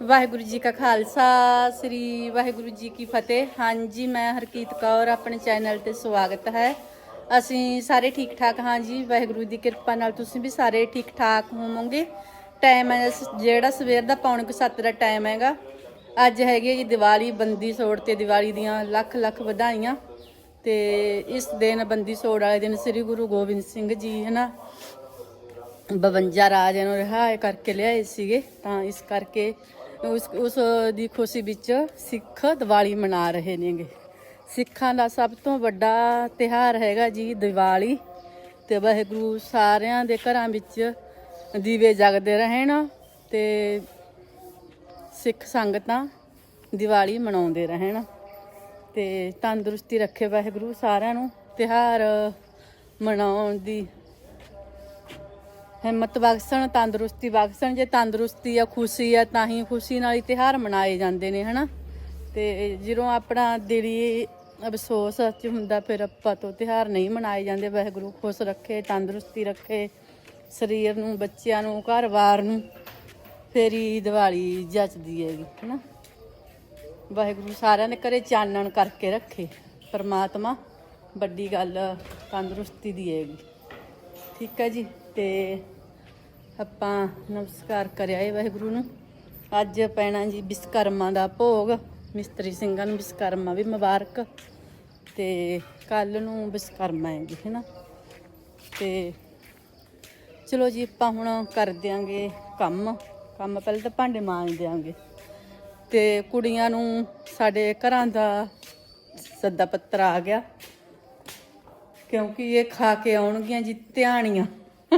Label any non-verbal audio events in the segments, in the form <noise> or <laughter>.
ਵਾਹਿਗੁਰੂ ਜੀ ਕਾ ਖਾਲਸਾ, ਸ੍ਰੀ ਵਾਹਿਗੁਰੂ ਜੀ ਕੀ ਫਤਿਹ। ਹਾਂਜੀ, ਮੈਂ ਹਰਕੀਤ ਕੌਰ, ਆਪਣੇ ਚੈਨਲ ਤੇ ਸਵਾਗਤ ਹੈ। ਅਸੀਂ ਸਾਰੇ ਠੀਕ ਠਾਕ ਹਾਂ ਜੀ। ਵਾਹਿਗੁਰੂ ਦੀ ਕਿਰਪਾ ਨਾਲ ਤੁਸੀਂ ਵੀ ਸਾਰੇ ਠੀਕ ਠਾਕ ਹੋਵੋਗੇ। ਟਾਈਮ ਹੈ ਜਿਹੜਾ ਸਵੇਰ ਦਾ ਪੌਣੇ ਕੁ ਸੱਤ ਦਾ ਟਾਈਮ ਹੈਗਾ, ਅੱਜ ਹੈਗੀ ਹੈ ਜੀ ਦੀਵਾਲੀ, ਬੰਦੀ ਸੋੜ ਤੇ ਦੀਵਾਲੀ ਦੀਆਂ ਲੱਖ ਲੱਖ ਵਧਾਈਆਂ। ਤੇ ਇਸ ਦਿਨ ਬੰਦੀ ਸੋੜ ਵਾਲੇ ਦਿਨ ਸ੍ਰੀ ਗੁਰੂ ਗੋਬਿੰਦ ਸਿੰਘ ਜੀ, ਹਨਾ 52 ਰਾਜਿਆਂ ਨੂੰ ਰਿਹਾ ਕਰਕੇ ਲਿਆਏ ਸੀਗੇ। ਤਾਂ ਇਸ ਕਰਕੇ ਉਸ ਉਸ ਦੀ ਖੁਸ਼ੀ ਵਿੱਚ ਸਿੱਖ ਦੀਵਾਲੀ ਮਨਾ ਰਹੇ ਨੇਗੇ। ਸਿੱਖਾਂ ਦਾ ਸਭ ਤੋਂ ਵੱਡਾ ਤਿਹਾਰ ਹੈਗਾ ਜੀ ਦੀਵਾਲੀ। ਤੇ ਵਾਹਿਗੁਰੂ ਸਾਰਿਆਂ ਦੇ ਘਰਾਂ ਵਿੱਚ ਦੀਵੇ ਜਗਦੇ ਰਹਿਣ ਤੇ ਸਿੱਖ ਸੰਗਤਾਂ ਦੀਵਾਲੀ ਮਨਾਉਂਦੇ ਰਹਿਣ। ਤੇ ਤੰਦਰੁਸਤੀ ਰੱਖੇ ਵਾਹਿਗੁਰੂ ਸਾਰਿਆਂ ਨੂੰ ਤਿਹਾਰ ਮਨਾਉਣ ਦੀ ਹਿੰਮਤ ਬਖਸ਼ਣ, ਤੰਦਰੁਸਤੀ ਬਖਸ਼ਣ, ਜੇ ਤੰਦਰੁਸਤੀ ਆ, ਖੁਸ਼ੀ ਆ, ਤਾਂ ਹੀ ਖੁਸ਼ੀ ਨਾਲ ਹੀ ਤਿਉਹਾਰ ਮਨਾਏ ਜਾਂਦੇ ਨੇ, ਹਨਾ? ਤੇ ਜਦੋਂ ਆਪਣਾ ਦਿਲੀ ਅਫਸੋਸ ਚ ਹੁੰਦਾ, ਫਿਰ ਆਪਾਂ ਤੋਂ ਤਿਉਹਾਰ ਨਹੀਂ ਮਨਾਏ ਜਾਂਦੇ। ਵਾਹਿਗੁਰੂ ਖੁਸ਼ ਰੱਖੇ, ਤੰਦਰੁਸਤੀ ਰੱਖੇ, ਸਰੀਰ ਨੂੰ, ਬੱਚਿਆਂ ਨੂੰ ਘਰ-ਬਾਰ ਨੂੰ, ਫਿਰ ਹੀ ਦੀਵਾਲੀ ਜੱਚਦੀ ਹੈਗੀ, ਹਨਾ? ਵਾਹਿਗੁਰੂ ਸਾਰਿਆਂ ਦੇ ਘਰੇ ਚਾਨਣ ਕਰਕੇ ਰੱਖੇ, ਪਰਮਾਤਮਾ ਵੱਡੀ ਗੱਲ ਤੰਦਰੁਸਤੀ ਦੀ ਹੈਗੀ। ਠੀਕ ਹੈ ਜੀ, ਤੇ ਆਪਾਂ ਨਮਸਕਾਰ ਕਰਿਆ ਏ ਵਾਹਿਗੁਰੂ ਨੂੰ। ਅੱਜ ਪੈਣਾ ਜੀ ਵਿਸ਼ਕਰਮਾ ਦਾ ਭੋਗ। ਮਿਸਤਰੀ ਸਿੰਘਾਂ ਨੂੰ ਵਿਸ਼ਕਰਮਾ ਵੀ ਮੁਬਾਰਕ। ਤੇ ਕੱਲ ਨੂੰ ਵਿਸ਼ਕਰਮਾ ਹੈ ਜੀ ਹੈਨਾ। ਤੇ ਚਲੋ ਜੀ, ਆਪਾਂ ਹੁਣ ਕਰ ਦਿਆਂਗੇ ਕੰਮ। ਕੰਮ ਪਹਿਲਾਂ ਤਾਂ ਭਾਂਡੇ ਮਾਂਜ ਦਿਆਂਗੇ। ਤੇ ਕੁੜੀਆਂ ਨੂੰ ਸਾਡੇ ਘਰਾਂ ਦਾ ਸੱਦਾ ਪੱਤਰ ਆ ਗਿਆ। ਕਿਉਂਕਿ ਇਹ ਖਾ ਕੇ ਆਉਣਗੀਆਂ ਜੀ ਧਿਆਣੀਆਂ।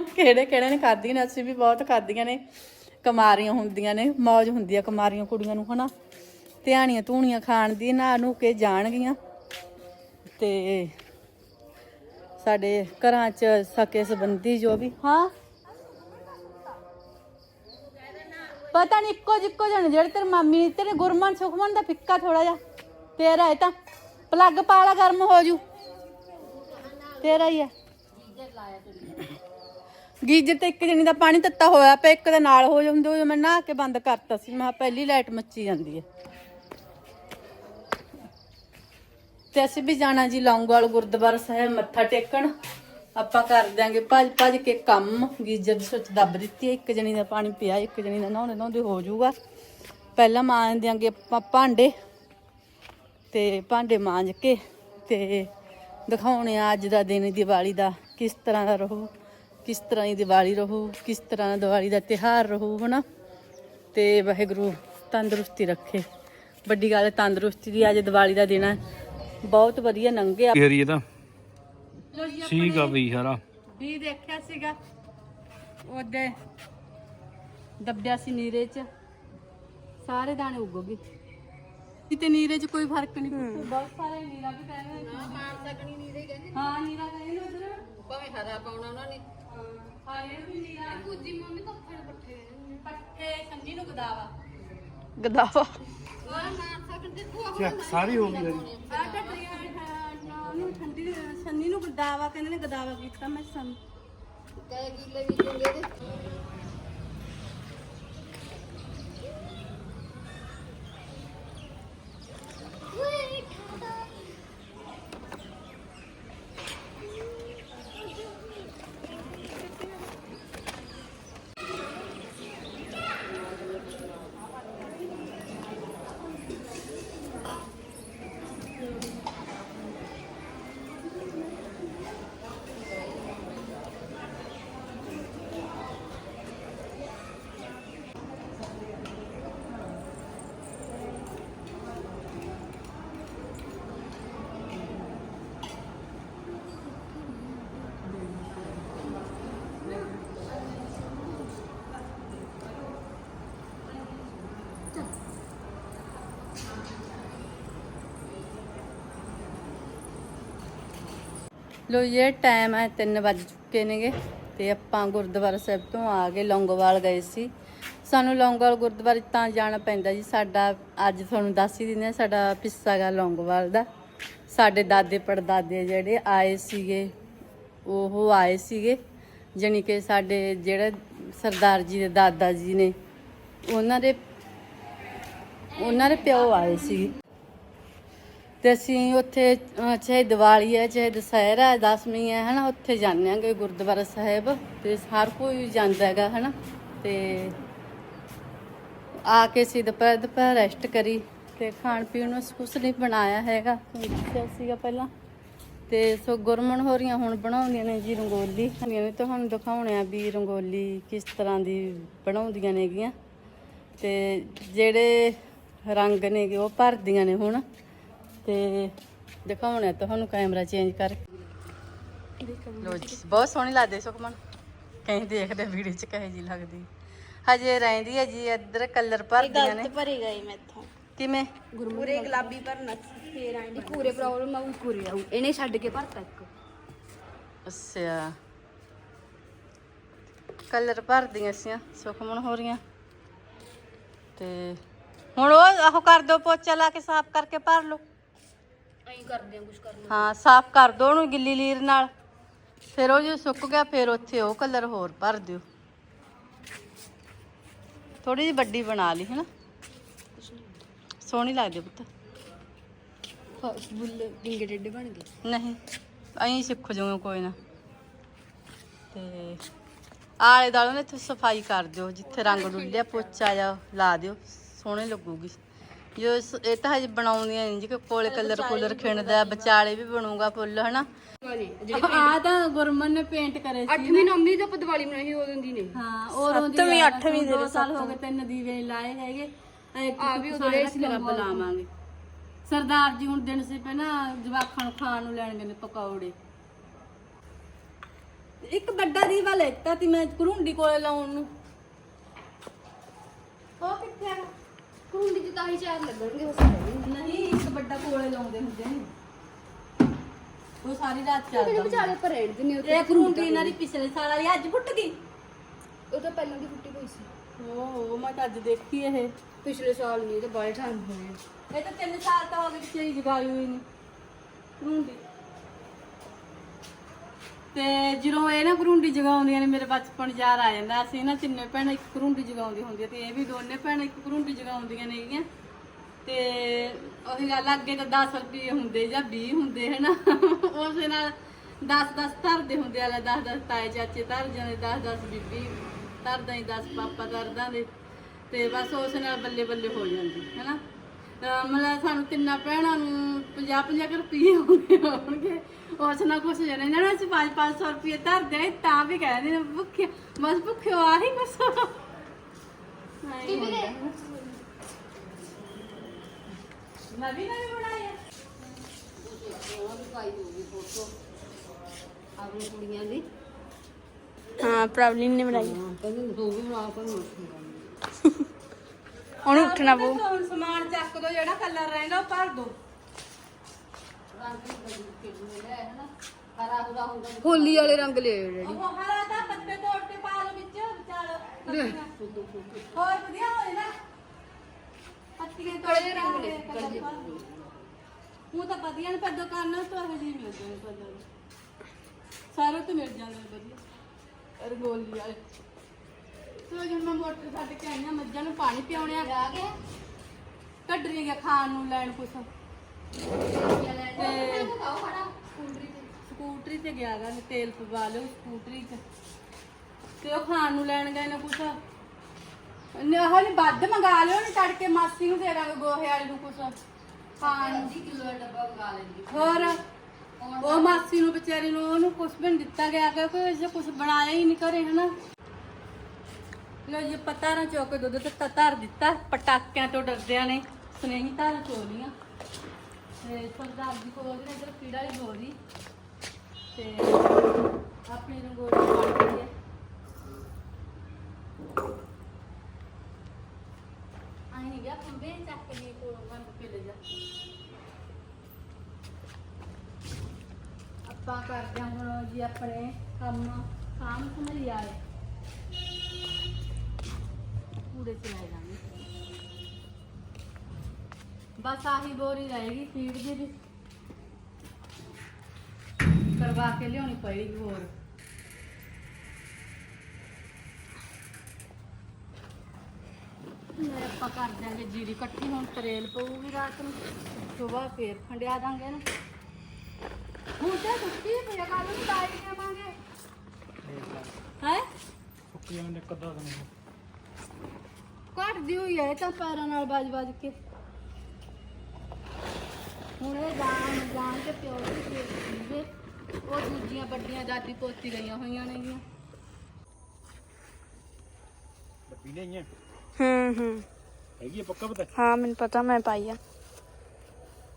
ਕਿਹੜੇ ਕਿਹੜੇ ਨੇ ਖਾਧੀਆਂ ਨੇ, ਅਸੀਂ ਵੀ ਬਹੁਤ ਖਾਧੀਆਂ ਨੇ। ਕੁਮਾਰੀਆਂ ਹੁੰਦੀਆਂ ਨੇ ਮौज ਹੁੰਦੀ ਆ ਕੁਮਾਰੀਆਂ ਕੁੜੀਆਂ ਨੂੰ, ਹਨਾ। ਧਿਆਣੀਆਂ ਧੂਣੀਆਂ ਖਾਣ ਦੀ ਨਾ ਨੂੰ ਕੇ ਜਾਣਗੀਆਂ। ਤੇ ਸਾਡੇ ਘਰਾਂ 'ਚ ਸਕੇ ਸੰਬੰਧੀ ਜੋ ਵੀ, ਹਾਂ। ਪਤਾ ਨਹੀਂ ਇੱਕੋ ਜਿੱਕੋ ਜਣ, ਜਿਹੜੇ ਤੇਰੇ ਮਾਮੀ, ਤੇਰੇ ਗੁਰਮਨ ਸੁਖਮਨ ਦਾ ਫਿੱਕਾ ਥੋੜਾ ਜਿਹਾ। ਤੇਰਾ ਇਹ ਤਾਂ ਪਲੱਗ ਪਾਲਾ ਗਰਮ ਹੋ ਜੂ। ਤੇਰਾ ਹੀ ਹੈ ਗੀਜਰ ਤੇ ਇੱਕ ਜਣੀ ਦਾ ਪਾਣੀ ਤੱਤਾ ਹੋਇਆ ਪਿਆ, ਇੱਕ ਦੇ ਨਾਲ ਹੋ ਜਾਂਦੇ, ਉਹ ਮੈਂ ਨਹਾ ਕੇ ਬੰਦ ਕਰਤਾ ਸੀ। ਮੈਂ ਕਿਹਾ ਪਹਿਲੀ ਲਾਈਟ ਮੱਚੀ ਜਾਂਦੀ ਹੈ। ਤੇ ਅਸੀਂ ਵੀ ਜਾਣਾ ਜੀ ਲੌਂਗਵਾਲ ਗੁਰਦੁਆਰਾ ਸਾਹਿਬ, ਮੱਥਾ ਟੇਕਣ। ਆਪਾਂ ਕਰ ਦਿਆਂਗੇ ਭੱਜ ਭੱਜ ਕੇ ਕੰਮ। ਗੀਜਰ ਦੀ ਸੁੱਚ ਦੱਬ ਦਿੱਤੀ ਹੈ, ਇੱਕ ਜਣੀ ਦਾ ਪਾਣੀ ਪਿਆ, ਇੱਕ ਜਣੀ ਦਾ ਨਹਾਉਂਦੇ ਨਹਾਉਂਦੇ ਹੋ ਜਾਊਗਾ। ਪਹਿਲਾਂ ਮਾਂਜ ਦਿਆਂਗੇ ਆਪਾਂ ਭਾਂਡੇ, ਤੇ ਭਾਂਡੇ ਮਾਂਜ ਕੇ ਤੇ ਦਿਖਾਉਣੇ ਆ ਅੱਜ ਦਾ ਦਿਨ ਦੀਵਾਲੀ ਦਾ ਕਿਸ ਤਰ੍ਹਾਂ ਦਾ ਰਹੂ। ਕਿਸ ਤਰ੍ਹਾਂ ਦੀ ਦੀਵਾਲੀ ਰਹੂ ਕਿਸ ਤਰ੍ਹਾਂ ਦਾ ਦੀਵਾਲੀ ਦਾ ਤਿਹਾਰ ਰਹੂ ਹਨਾ? ਤੇ ਵਾਹਿਗੁਰੂ ਤੰਦਰੁਸਤੀ ਰੱਖੇ। ਵੱਡੀ ਗੱਲ ਹੈ ਤੰਦਰੁਸਤੀ ਦੀ ਅੱਜ ਦੀਵਾਲੀ ਦਾ ਦਿਨ ਹੈ। ਬਹੁਤ ਵਧੀਆ ਲੰਘਿਆ ਏਰੀਏ ਦਾ ਲੋ ਜੀ ਸੀਗਾ ਵੀ ਹਰਾ ਵੀ ਦੇਖਿਆ ਸੀਗਾ। ਉਹਦੇ ਦੱਬਿਆ ਸੀ ਨੀਰੇ 'ਚ। ਸਾਰੇ ਦਾਣੇ ਉੱਗੋਗੇ। ਕਿਤੇ ਨੀਰੇ 'ਚ ਕੋਈ ਫ਼ਰਕ ਨਹੀਂ ਬਹੁਤ ਸਾਰੇ ਨੀਰਾ ਵੀ ਕਹਿੰਦੇ ਹਾਂ ਮਾਰ ਸਕਣੀ ਨੀਰੇ ਕਹਿੰਦੇ। ਹਾਂ ਨੀਰਾ ਕਹਿੰਦੇ ਉਧਰ। ਭਾਵੇਂ ਹਰਾ ਪਾਉਣਾ ਉਹਨਾਂ ਨੇ। ਹਾਂ ਇਹ ਵੀ ਨੀਰਾ ਕੁਜੀ ਮੰਮੀ ਤਾਂ ਫੜ ਪੱਠੇ ਪੱਠੇ ਸੰਨੀ ਨੂੰ ਗਦਾਵਾ। ਗਦਾਵਾ। ਸਾਰੀ ਹੋ ਗਈ ਆ ਟੱਟਰੀਆਂ ਨੂੰ ਠੰਡੀ ਸੰਨੀ ਨੂੰ ਗਦਾਵਾ। ਕਹਿੰਦੇ ਨੇ ਗਦਾਵਾ ਕੀਤਾ ਮੈਂ ਸੰਨ। ਲੋ ਇਹ ਟਾਈਮ ਹੈ 3 ਵੱਜ ਚੁੱਕੇ ਨੇਗੇ ਤੇ ਆਪਾਂ ਗੁਰਦੁਆਰਾ ਸਾਹਿਬ ਤੋਂ ਆ ਗਏ ਲੌਂਗੋਵਾਲ ਗਏ ਸੀ। ਸਾਨੂੰ ਲੌਂਗੋਵਾਲ ਗੁਰਦੁਆਰੇ ਤਾਂ ਜਾਣਾ ਪੈਂਦਾ ਜੀ। ਸਾਡਾ ਅੱਜ ਤੁਹਾਨੂੰ ਦੱਸ ਹੀ ਦਿੰਦੇ ਹਾਂ, ਸਾਡਾ ਪਿੱਸਾ ਗਾ ਲੌਂਗੋਵਾਲ ਦਾ। ਸਾਡੇ ਦਾਦੇ ਪੜਦਾਦੇ ਜਿਹੜੇ ਆਏ ਸੀਗੇ, ਉਹ ਆਏ ਸੀਗੇ। ਜਾਣੀ ਕਿ ਸਾਡੇ ਜਿਹੜੇ ਸਰਦਾਰ ਜੀ ਦੇ ਦਾਦਾ ਜੀ ਨੇ, ਉਹਨਾਂ ਦੇ ਉਹਨਾਂ ਦੇ ਪਿਓ ਆਏ ਸੀਗੇ ਤੇ ਅਸੀਂ ਉੱਥੇ ਅਹ, ਚਾਹੇ ਦੀਵਾਲੀ ਹੈ ਚਾਹੇ ਦੁਸਹਿਰਾ ਹੈ ਦਸਵੀਂ ਹੈ ਹਨਾ ਉੱਥੇ ਜਾਂਦੇ ਆਂਗੇ ਗੁਰਦੁਆਰਾ ਸਾਹਿਬ। ਤੇ ਹਰ ਕੋਈ ਜਾਂਦਾ ਹੈਗਾ ਹਨਾ ਤੇ ਆ ਕੇ ਅਸੀਂ ਦੁਪਹਿਰ ਦੁਪਹਿਰ ਰੈਸਟ ਕਰੀ ਤੇ ਖਾਣ ਪੀਣ ਨੂੰ ਅਸੀਂ ਕੁਛ ਨਹੀਂ ਬਣਾਇਆ ਹੈਗਾ ਤੁਹਾਨੂੰ ਦੱਸਿਆ ਸੀਗਾ ਪਹਿਲਾਂ। ਤੇ ਸੋ ਗੁਰਮਨ ਹੋ ਹੁਣ ਬਣਾਉਂਦੀਆਂ ਨੇ ਜੀ ਰੰਗੋਲੀ। ਨੇ ਤੁਹਾਨੂੰ ਦਿਖਾਉਣੇ ਆ ਵੀ ਰੰਗੋਲੀ ਕਿਸ ਤਰ੍ਹਾਂ ਦੀ ਬਣਾਉਂਦੀਆਂ ਨੇਗੀਆਂ। ਤੇ ਜਿਹੜੇ ਰੰਗ ਨੇਗੇ ਉਹ ਭਰਦੀਆਂ ਨੇ ਹੁਣ। ਤੇ ਦਿਖਾਉਣੇ ਤੁਹਾਨੂੰ ਕੈਮਰਾ ਚੇਂਜ ਕਰ ਲੋ ਜੀ ਬਹੁਤ ਸੋਹਣੀ ਲੱਗਦੀ ਸੁਖਮਨ। ਕਹੀਂ ਦੇਖਦੇ ਵੀਡੀਓ ਚ ਕਹੇ ਜੀ ਲੱਗਦੀ। ਹਜੇ ਰਹਿੰਦੀ ਹੈ ਜੀ ਇੱਧਰ ਕਲਰ ਭਰਦੀਆਂ ਨੇ। ਭਰੇ ਗਏ ਮੈਥੋਂ ਕਿਵੇਂ? ਪੂਰੇ ਗੁਲਾਬੀ ਭਰਨਾ ਫੇਰ ਆਂਦੀ ਪੂਰੇ ਪ੍ਰੋਬਲਮ ਆਉ ਪੂਰੇ ਆਉ ਇਹਨੇ ਛੱਡ ਕੇ ਭਰਤਾ ਇੱਕ। ਅੱਛਾ। ਕਲਰ ਭਰਦੀਆਂ ਸੀ ਸੁਖਮਨ ਹੋ ਰਹੀਆਂ ਤੇ ਹੁਣ ਉਹ ਆਹੋ ਕਰ ਦੋ ਪੋਚਾ ਲਾ ਕੇ ਸਾਫ਼ ਕਰਕੇ ਭਰ ਲਓ। ਐਂ ਕਰਦੇ ਆ ਕੁਝ ਕਰਨਾ ਹਾਂ ਸਾਫ਼ ਕਰ ਦੋ ਉਹਨੂੰ ਗਿੱਲੀ ਲੀਰ ਨਾਲ। ਫਿਰ ਉਹ ਜੇ ਸੁੱਕ ਗਿਆ ਫਿਰ ਉੱਥੇ ਉਹ ਕਲਰ ਹੋਰ ਭਰ ਦਿਓ। ਥੋੜੀ ਜਿਹੀ ਵੱਡੀ ਬਣਾ ਲਈ ਹੈਨਾ? ਸੋਹਣੀ ਲੱਗਦੀ ਪੁੱਤ। ਬੁੱਲ ਡਿੰਗੇ ਡੇਡੇ ਬਣ ਗਏ? ਨਹੀਂ ਅਹੀਂ ਸਿੱਖ ਜਾਊਗਾ ਕੋਈ ਨਾ। ਤੇ ਆਲੇ ਦਾਲੇ ਨੇ ਇੱਥੇ ਸਫ਼ਾਈ ਕਰ ਦਿਓ ਜਿੱਥੇ ਰੰਗ ਡੁੱਲਿਆ ਪੋਚਾ ਜਾਂ ਲਾ ਦਿਓ ਸੋਹਣੀ ਲੱਗੂਗੀ। ਜੋ ਇਹ ਤਾਂ ਹਜੇ ਬਣਾਉਂਦੀਆਂ ਨਹੀਂ ਜੀ ਕਿ ਕੋਲੇ ਕਲਰ ਕੁਲਰ ਖਿੰਡਦਾ ਵਿਚਾਲੇ ਵੀ ਬਣੂਗਾ ਫੁੱਲ ਹਨਾ? ਆ ਤਾਂ ਗੁਰਮਨ ਨੇ ਪੇਂਟ ਕਰੇ ਸੀ 8ਵੀਂ 9ਵੀਂ ਦਾ ਆਪਾਂ ਦੀਵਾਲੀ ਮਨਾਈ ਉਦੋਂ ਦੀ ਨੇ ਹਾਂ ਉਹ ਸੱਤਵੀਂ, ਅੱਠਵੀਂ ਦੇ ਸਾਲ ਹੋ ਗਏ ਤਿੰਨ ਦੀਵੇ ਨੀ ਲਾਏ ਹੈਗੇ। ਇੱਕ ਆ ਵੀ ਉਦੋਂ ਕੇ ਰੱਬ ਲਾਵਾਂਗੇ। ਸਰਦਾਰ ਜੀ ਹੁਣ ਦਿਨ ਸੀ ਪਹਿਲਾਂ ਜਵਾਖਾਂ ਨੂੰ ਖਾਣ ਨੂੰ ਲੈਣਗੇ ਨੇ ਪਕੌੜੇ। ਇੱਕ ਵੱਡਾ ਦੀਵਾ ਲੈਤਾ ਤੀ ਮੈਂ ਕਰੁੰਡੀ ਕੋਲੇ ਲਾਉਣ ਨੂੰ। ਉਹ ਕਿੱਥੇ ਆ? ਕੁੰਡੀ ਚ ਤਾਂ ਹੀ ਚਾਰ ਲੱਗਣਗੇ ਹੋ ਸਕਦੇ ਨਹੀਂ ਇੱਕ ਵੱਡਾ ਕੋਲੇ ਲਾਉਂਦੇ ਹੁੰਦੇ ਨੇ। ਉਹ ਸਾਰੀ ਰਾਤ ਚੱਲਦਾ ਵਿਚਾਲੇ ਪਰ ਰਹਿਣ ਦਿੰਦੇ ਇਹ ਕਰੁੰਡੀ ਇਹਨਾਂ ਦੀ ਪਿਛਲੇ ਸਾਲ ਵਾਲੀ ਅੱਜ ਫੁੱਟ ਗਈ। ਉਹ ਤਾਂ ਪਹਿਲਾਂ ਦੀ ਫੁੱਟੀ ਪਈ ਸੀ। ਓਹ ਮੈਂ ਤਾਂ ਅੱਜ ਦੇਖੀ ਇਹ। ਪਿਛਲੇ ਸਾਲ ਨਹੀਂ ਤਾਂ ਬਾਲੇ ਟਾਈਮ ਹੋਏ ਇਹ ਤਾਂ ਤਿੰਨ ਸਾਲ ਤਾਂ ਹੋ ਗਏ ਕਿਸੇ ਜਗਾਈ ਹੋਈ ਨਹੀਂ ਕਰੁੰਡੀ ਤੇ ਜਦੋਂ ਇਹ ਨਾ ਕਰੁੰਡੀ ਜਗਾਉਂਦੀਆਂ ਨੇ ਮੇਰੇ ਬਚਪਨ ਯਾਦ ਆ ਜਾਂਦਾ। ਅਸੀਂ ਨਾ ਤਿੰਨੇ ਭੈਣਾਂ ਇੱਕ ਕਰੁੰਡੀ ਜਗਾਉਂਦੀ ਹੁੰਦੀ ਤੇ ਇਹ ਵੀ ਦੋਨੇ ਭੈਣਾਂ ਇੱਕ ਕਰੁੰਡੀ ਜਗਾਉਂਦੀਆਂ ਨੇਗੀਆਂ। ਤੇ ਉਹੀ ਗੱਲ ਆ, ਅੱਗੇ ਤਾਂ 10 ਰੁਪਏ ਹੁੰਦੇ ਜਾਂ 20 ਹੁੰਦੇ ਹਨਾ? ਉਸੇ ਨਾਲ 10 10 ਧਰਦੇ ਹੁੰਦੇ ਆ 10 10 ਤਾਏ ਚਾਚੇ ਧਰ ਜਾਂਦੇ 10 10 ਬੀਬੀ ਧਰਦਾ ਹੀ 10 ਪਾਪਾ ਧਰਦਾ ਦੇ ਤੇ ਬਸ ਉਸ ਨਾਲ ਬੱਲੇ ਬੱਲੇ ਹੋ ਜਾਂਦੀ ਹੈਨਾ? ਤਾਂ ਮਤਲਬ ਸਾਨੂੰ ਤਿੰਨਾਂ ਭੈਣਾਂ ਨੂੰ 50 50 ਰੁਪਏ ਹੋਣਗੇ ਹੋਣਗੇ। ਉਸ ਨਾਲ ਕੁਛ ਜਣੇ ਨਾ ਅਸੀਂ 5 500 ਰੁਪਏ ਧਰਦੇ ਆ ਤਾਂ ਵੀ ਕਹਿੰਦੇ ਨੇ ਭੁੱਖੇ ਬਸ ਭੁੱਖੇ ਆਹੀ ਕੁਛ। ਟੀਵੀ ਨਵੀਂ ਨਵੀਂ ਬਣਾਈ ਆ। ਆਪਣੀ ਕੁੜੀਆਂ ਦੀ ਹਾਂ ਪ੍ਰੋਬਲਮ ਨੇ ਬਣਾਈ। ਕਹਿੰਦੇ ਦੋ ਵੀ ਬਣਾ ਕੇ ਉਹਨੂੰ ਉੱਠਣਾ ਪਊ। ਸਮਾਨ ਚੱਕ ਦੋ ਜਿਹੜਾ ਕਲਰ ਰਹਿੰਦਾ ਉਹ ਭਰ ਦੋ। ਹੋਲੀ ਵਾਲੇ ਰੰਗ ਲੈ ਆਇਓ ਡੈਡੀ। ਉਹ ਹਰਾ ਤਾਂ ਪੱਤੇ ਤੋੜ ਕੇ ਪਾ ਲਓ ਵਿੱਚ ਵਿਚਾਲ ਹੋਰ ਵਧੀਆ ਹੋਏ ਨਾ ਪੱਤੀਆਂ ਤੋੜ ਕੇ ਰੰਗ ਲੈ, ਲਓ। ਉਹ ਤਾਂ ਵਧੀਆ ਨੇ ਪਰ ਦੁਕਾਨਾਂ ਤੋਂ ਇਹੋ ਜਿਹੇ ਮਿਲਦੇ ਨੇ ਕਲਰ ਸਾਰੇ ਤੋਂ ਮਿਲ ਜਾਂਦੇ ਨੇ ਵਧੀਆ। ਰਗੋਲੀ ਵਾਲੇ। ਸੋ ਜਦ ਮੈਂ ਮੋਟਰ ਛੱਡ ਕੇ ਆਈਆਂ ਮੱਝਾਂ ਨੂੰ ਪਾਣੀ ਪਿਆਉਣਿਆ ਆ। ਗਿਆ ਰਹੀ ਗਿਆ ਖਾਣ ਨੂੰ ਲੈਣ ਕੁਛ। ਤੇ ਸਕੂਟਰੀ ਤੇ ਗਿਆ ਗਾ ਤੇਲ ਪਵਾ ਲਿਓ ਸਕੂਟਰੀ 'ਚ। ਤੇ ਉਹ ਖਾਣ ਨੂੰ ਲੈਣ ਗਏ ਨੇ ਕੁਛ। ਨੇ ਉਹ ਨਹੀਂ ਵੱਧ ਮੰਗਾ ਲਿਓ ਨਹੀਂ ਤੜਕੇ ਮਾਸੀ ਨੂੰ ਦੇ ਦਾਂਗੇ ਗੋਹੇ ਵਾਲੇ ਨੂੰ ਕੁਛ। ਖਾਣ ਨੂੰ। ਕਿਲੋ ਦਾ ਡੱਬਾ ਮੰਗਾ ਲੈਂਦੀ। ਹੋਰ? ਉਹ ਮਾਸੀ ਨੂੰ ਵਿਚਾਰੀ ਨੂੰ ਉਹਨੂੰ ਕੁਛ ਵੀ ਨੀ ਦਿੱਤਾ ਗਿਆ ਕਿਉਂਕਿ ਜੇ ਕੁਛ ਬਣਾਇਆ ਹੀ ਨਹੀਂ ਘਰੇ ਹਨਾ। ਲੋ ਜੀ ਪਤਾ ਨਾ ਚੋਕ ਦੁੱਧ ਤੇ ਧਰ ਦਿੱਤਾ ਪਟਾਕਿਆਂ ਤੋਂ ਡਰਦਿਆਂ ਨੇ। ਸੁਨੇਹੀ ਧਾਰ ਚੋਲੀਆਂ ਤੇ ਸਰਦਾਰ ਜੀ ਕੋਲ ਉਹਦੇ ਇਧਰ ਪੀੜਾ ਹੀ ਗੋਰੀ ਤੇ ਆਪਣੀ ਰੰਗੋਲੀ ਬਣ ਗਈ ਹੈ। ਆਈ ਨਹੀਂ ਗਿਆ ਕੰਬੇ ਚੱਕ ਕੇ ਕੋਲੋਂ ਮੈਂ ਪਿਲ ਜਾ। ਆਪਾਂ ਕਰਦੇ ਹਾਂ ਹੁਣ ਜੀ ਆਪਣੇ ਕੰਮ ਕੰਮ ਸਮਰੀ ਆਏ ਕੂੜੇ ਚ ਲੈ ਜਾਵਾਂਗੇ ਬਸ ਆਹੀ ਬੋਰੀ ਰਹੇਗੀ ਫੀਡ ਦੀ ਵੀ। ਕਰਵਾ ਕੇ ਲਿਆਉਣੀ ਪਏਗੀ ਹੋਰ। ਮੈਂ ਆਪਾਂ ਕਰ ਦਾਂਗੇ ਜੀਰੀ ਇਕੱਠੀ ਹੁਣ ਤਰੇਲ ਪਊਗੀ ਰਾਤ ਨੂੰ। ਸਵੇਰ ਫੇਰ ਖੰਡਿਆ ਦਾਂਗੇ ਨਾ ਹੁਣ ਤਾਂ ਸੁੱਤੀ ਪਿਆ ਕੱਲ ਨੂੰ ਦਾਈ ਦੇਵਾਂਗੇ ਹੈ? ਸੁੱਕੀਆਂ ਨੇ ਕਦਾ ਦਿਨ ਘਟਦੀ ਹੋਈ ਹੈ ਇਹ ਤਾਂ ਪੈਰਾਂ ਨਾਲ ਵੱਜ ਵੱਜ ਕੇ। ਹੁਣ ਇਹ ਜਾਣ ਜਾਣ ਕੇ ਪਿਓ ਦੀ ਪੀਵੇ ਉਹ ਦੂਜੀਆਂ ਵੱਡੀਆਂ ਦਾਦੀ ਪੋਤੀ ਗਈਆਂ ਹੋਈਆਂ ਨੇਗੀਆਂ। ਡੱਬੀ ਲਈਆਂ ਹੂੰ। ਹੂੰ ਹੈਗੀ ਆ ਪੱਕਾ ਪਤਾ? ਹਾਂ ਮੈਨੂੰ ਪਤਾ ਮੈਂ ਪਾਈ ਆ।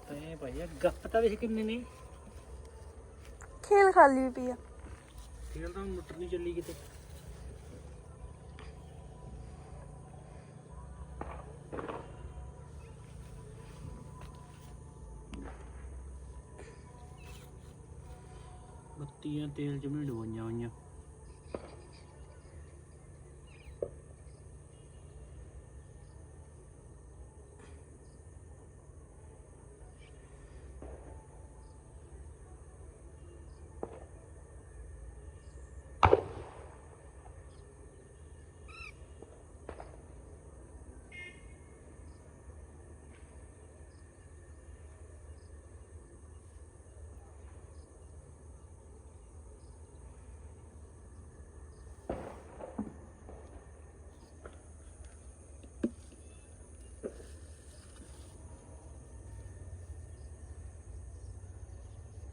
ਤੇ ਭਾਈ ਗੱਪ ਤਾਂ ਵੇਖ ਕਿੰਨੇ ਨੇ। ਖੇਲ ਖਾਲੀ ਵੀ ਪਈ ਆ। ਖੇਲ ਤਾਂ ਮੋਟਰ ਨਹੀਂ ਚੱਲੀ ਕਿਤੇ। ਬੱਤੀਆਂ ਤੇਲ ਚ ਵੀ ਡਵਾਈਆਂ ਹੋਈਆਂ।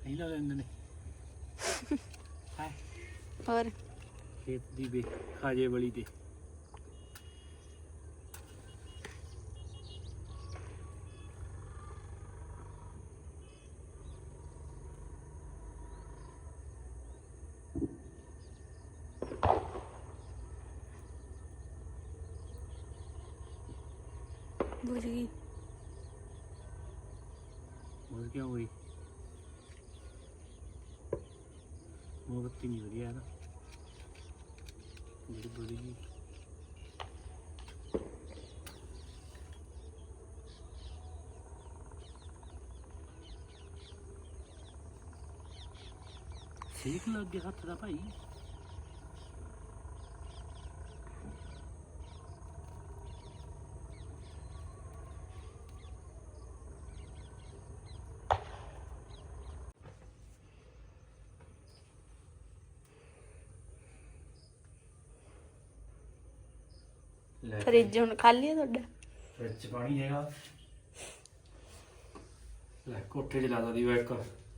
ਨਹੀਂ ਲਾ ਲੈਂਦੇ ਨੇ। <laughs> ਹੈ? ਹੋਰ? ਖੇਤ ਦੀ ਵੇ ਖਾਜੇ ਵਾਲੀ ਤੇ ਬੁਝ ਗਈ ਮੁੜ ਕਿਉਂ ਹੋਈ ਮੋਗਤੀ ਨਹੀਂ ਵਧੀਆ ਨਾ ਜਿਹੜੀ ਬੜੀ ਜੀ। ਸੇਕ ਲੱਗ ਗਿਆ ਹੱਥ ਦਾ ਭਾਈ। ਲੈ ਫਰਿੱਜ ਹੁਣ ਖਾਲੀ ਆ ਤੁਹਾਡਾ? ਵਿੱਚ ਪਾਣੀ ਹੈਗਾ। ਲੈ ਕੋਠੇ 'ਚ ਲਾਤਾ ਦੀ ਇੱਕ।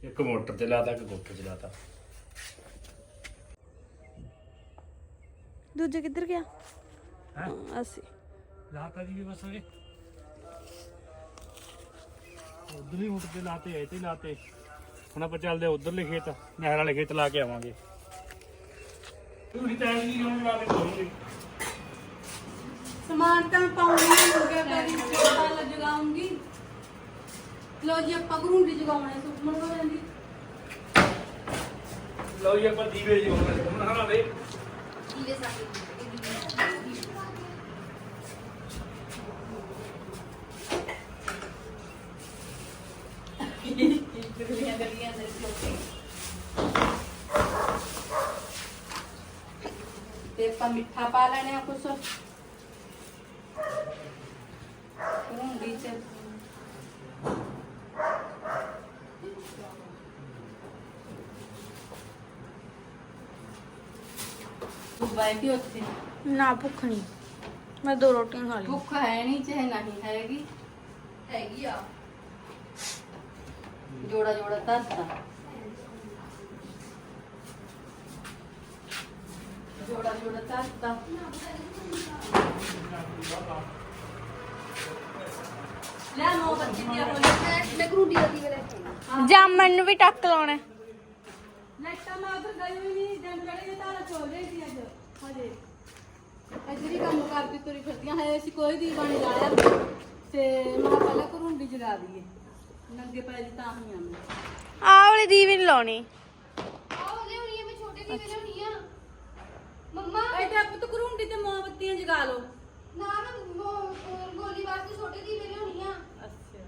ਇੱਕ ਮੋਟਰ ਤੇ ਲਾਤਾ ਇੱਕ ਕੋਠੇ 'ਚ ਦੂਜਾ ਕਿੱਧਰ ਗਿਆ? ਹੈ? ਅਸੀਂ ਲਾਤਾ ਦੀ ਵੀ ਬਸ ਇਹ ਉਧਰਲੀ ਮੋਟਰ ਤੇ ਲਾਤੇ ਐ ਤੇ ਲਾਤੇ ਹੁਣ ਆਪਾਂ ਚੱਲਦੇ ਉਧਰਲੇ ਖੇਤ ਨਹਿਰ ਵਾਲੇ ਖੇਤ ਲਾ ਕੇ ਆਵਾਂਗੇ। ਪੂਰੀ ਟਾਈਮ ਨਹੀਂ ਹੋਣ ਵਾਲੇ ਕੋਈ ਸਮਾਨ ਤਾਂ ਪਾਉਣੀ ਹੋ ਗਿਆ ਕਰੀ ਚੱਲ ਜਗਾਉਂਗੀ ਲੋ ਜੀ ਆਪਾਂ ਘਰੁੰਡੀ ਜਗਾਉਣੇ ਸੁਖਮਨ ਹੋ ਜਾਂਦੀ ਲਓ ਜੀ ਆਪਾਂ ਦੀਵੇ ਜੀ ਹੁਣ ਹੁਣ ਹਰਾ ਦੇ। ਕੀਲੇ ਸਾਡੇ ਗਲੀਆਂ ਗਲੀਆਂ ਦੇ ਲੋਕੀ। ਤੇ ਆਪਾਂ ਮਿੱਠਾ ਪਾ ਲੈਣੇ ਆ ਕੁਛ ਘਰੁੰਡੀ ਚ ਉੱਥੇ? ਨਾ ਭੁੱਖ ਨਹੀਂ। ਮੈਂ ਦੋ ਰੋਟੀਆਂ ਖਾ ਲਈਆਂ। ਭੁੱਖ ਹੈ ਨਹੀਂ ਚਾਹੇ ਨਹੀਂ ਹੈਗੀ। ਹੈਗੀ ਆ। ਜੋੜਾ ਜੋੜਾ ਧਰਤਾ ਜੋੜਾ ਜੋੜਾ ਧਰਤਾ ਲੈ ਮੋ ਬੱਚੀ ਦੀ ਆਪਣੀ ਮੈਂ ਮੈਂ ਗਰੂਡੀ ਦਾ ਦੀਵੇ ਲੈ ਕੇ ਆਈ। ਜਾਮਨ ਨੂੰ ਵੀ ਟੱਕ ਲਾਉਣਾ। ਲੈਟਾ ਮੈਂ ਉਧਰ ਗਈ ਹੋਈ ਨਹੀਂ ਚੜੇ ਦੇ ਤਾਰਾ ਚੋਲ ਰਹੀ ਸੀ ਅੱਜ। ਹਜੇ। ਇੱਧਰ ਹੀ ਕੰਮ ਕਰਦੀ ਤੁਰੀ ਫਿਰਦੀਆਂ। ਹੈ ਅਸੀਂ ਕੋਈ ਦੀ ਬਾਣੀ ਲਾਇਆ ਤੇ ਮੈਂ ਪਹਿਲਾਂ ਘਰੁੰਡੀ ਜਗਾ ਦਈਏ। ਨੰਗੇ ਪੈ ਜੀ ਤਾਂ ਹੀ ਆਵੇਂ। ਆਹ ਵਾਲੀ ਦੀਵੇ ਨਹੀਂ ਲਾਉਣੀ। ਆਹ ਲਿਆਉਣੀ ਆ ਮੈਂ ਛੋਟੇ ਦੀਵੇ ਲਿਆਉਣੀ ਆ। ਮੰਮਾ। ਇੱਥੇ ਆਪ ਤਾਂ ਘਰੁੰਡੀ ਤੇ ਮੋਮਬੱਤੀਆਂ ਜਗਾ ਲਓ। ਨਾ ਨਾ ਮੋ- ਗੋਲੀ ਵਾਸਤੇ ਛੋਟੇ ਦੀਵੇ ਲਿਆਉਣੀ ਆ। ਅੱਛਾ।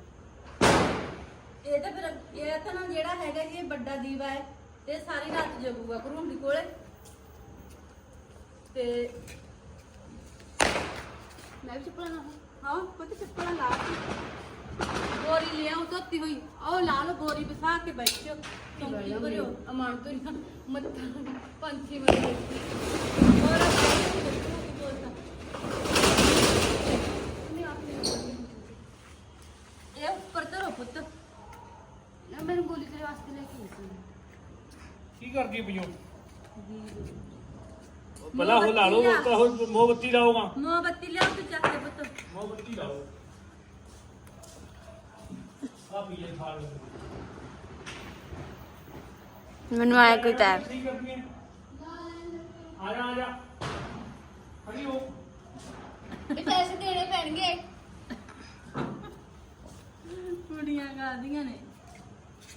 ਇਹ ਤਾਂ ਫਿਰ ਇਹ ਤਾਂ ਨਾ ਜਿਹੜਾ ਹੈਗਾ ਜੀ ਇਹ ਵੱਡਾ ਦੀਵਾ ਹੈ। ਇਹ ਸਾਰੀ ਰਾਤ ਜਗੂਗਾ ਘਰੁੰਡੀ ਕੋਲੇ। ਤੇ ਮੈਂ ਵੀ ਚੱਪਲਾਂ ਨਾ ਹਾਂ ਪੁੱਤ ਚੱਪਲਾਂ ਲਾ ਬੋਰੀ ਲਿਆਉ ਧੋਤੀ ਹੋਈ। ਉਹ ਲਾ ਲਓ ਬੋਰੀ ਵਿਛਾ ਕੇ ਬੈਠੋ ਚੌਂਕੀ ਭਰਿਓ ਅਮਾਨ ਤੋਂ ਮੱਥਾ ਪੰਛੀ ਮਰ ਹੋਰ ਇਹ ਉੱਪਰ ਧਰੋ ਪੁੱਤ। ਨਾ ਮੈਨੂੰ ਗੋਲੀ ਤੇਰੇ ਵਾਸਤੇ ਲੈ ਕੇ ਆਈ ਕੀ ਕਰਦੀ ਪਈਓ ਭਲਾ ਹੋ ਲਾ ਲਓ ਉਹ ਤਾਂ ਉਹ ਮੋਮਬੱਤੀ ਲਾਓਗਾ। ਮੋਮਬੱਤੀ ਲਿਆਓ ਤੇ ਚੱਕ ਕੇ ਪੁੱਤ। ਮੋਮਬੱਤੀ ਲਾਓ। ਆ ਪੀਏ ਖਾ ਲਓ। ਮੈਨੂੰ ਆਇਆ ਕੋਈ ਹੈ ਆ ਜਾ ਆ ਜਾ ਖੜੀ ਹੋ। ਇਹ ਪੈਸੇ ਦੇਣੇ ਪੈਣਗੇ। ਕੁੜੀਆਂ ਗਾਦੀਆਂ ਨੇ।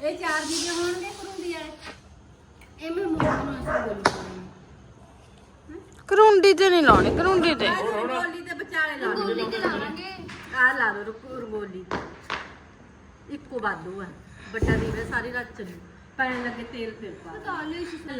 ਇਹ ਚਾਰ ਜੀਆਂ ਹੋਣਗੇ ਕਰੂੰਦੀ ਵਾਲੇ ਇਹ ਮੈਂ ਮੋੜ ਨੂੰ ਅਸੀਂ ਗੋਲੀ ਕਰੁੰਡੀ ਤੇ ਨਹੀਂ ਲਾਉਣੀ ਕਰੁੰਡੀ ਤੇ। ਰੰਗੋਲੀ ਦੇ ਵਿਚਾਲੇ ਲਾ ਲਓ। ਗੋਲੀ ਤੇ ਲਾਵਾਂਗੇ। ਆ ਲਾ ਲਓ ਰੁਕੋ ਰੰਗੋਲੀ। ਇੱਕੋ ਬਾਦੂ ਆ। ਵੱਡਾ ਦੀਵਾ ਸਾਰੀ ਰਾਤ ਚੱਲੂ। ਪੈਣ ਲੱਗੇ ਤੇਲ ਫਿਰ ਪਾ